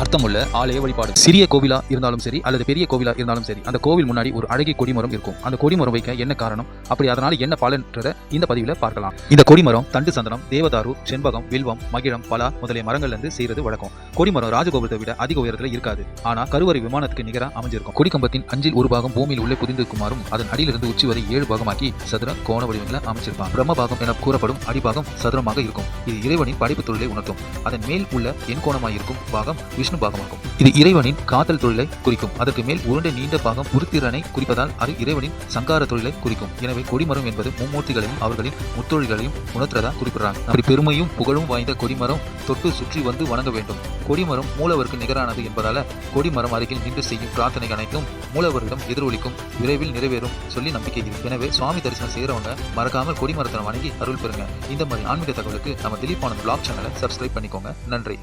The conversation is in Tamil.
அர்த்தமுள்ள ஆலய வழிபாடு. சிறிய கோவிலா இருந்தாலும் சரி அல்லது பெரிய கோவிலா இருந்தாலும் சரி அந்த கோவில் முன்னாடி ஒரு அழகிய கொடிமரம் இருக்கும். அந்த கொடிமரம் வைக்க என்ன காரணம்? அப்படி அதனால என்ன பலன்றத இந்த பதிவில் பார்க்கலாம். இந்த கொடிமரம் தண்டு சந்தனம் தேவதாரு செண்பகம் வில்வம் மகிழம் பலா முதலிய மரங்கள்ல இருந்து செய்யறது வழக்கம். கொடிமரம் ராஜகோபுரத்தை விட அதிக உயரத்தில் இருக்காது. ஆனா கருவறை விமானத்துக்கு நிகரா அமைஞ்சிருக்கும். கொடிக்கம்பத்தின் அஞ்சில் ஒரு பாகம் பூமியில் உள்ளே புதிந்திருக்குமாறும் அதன் அடியிலிருந்து உச்சி வரை ஏழு பாகமாக்கி சதுர கோண வடிவங்களை அமைச்சிருப்பாங்க பிரம்ம பாகம் என கூறப்படும் அடிபாகம் சதுரமாக இருக்கும். இது இறைவனின் படைப்பு தொழிலை உணர்த்தும். அதன் மேல் உள்ள எண்கோணமாக இருக்கும் பாகம் விஷ்ணு பாகமாகும். இது இறைவனின் காதல் தொழிலை குறிக்கும். அதற்கு மேல் உருண்டை நீண்ட பாகம் உருத்திரனை குறிப்பதால் அது இறைவனின் சங்கார தொழிலை குறிக்கும். எனவே கொடிமரம் என்பது மும்மூர்த்திகளையும் அவர்களின் முத்தொழில்களையும் உணர்த்துறதா குறிப்பிடுறாங்க. அப்படி பெருமையும் புகழும் வாய்ந்த கொடிமரம் தொட்டு சுற்றி வந்து வணங்க வேண்டும். கொடிமரம் மூலவருக்கு நிகரானது என்பதால கொடிமரம் அருகில் நின்று செய்யும் பிரார்த்தனை அனைத்தும் மூலவரிடம் எதிரொலிக்கும் விரைவில் நிறைவேறும் சொல்லி நம்பிக்கை எனவே சுவாமி தரிசனம் செய்யறவங்க மறக்காமல் கொடிமரத்தை வணங்கி அருள் பெறுங்க. இந்த மாதிரி ஆன்மீக தகவலுக்கு நம்ம திலீப் ஆனந்த் பிளாக் சேனலை சப்ஸ்கிரைப் பண்ணிக்கோங்க. நன்றி.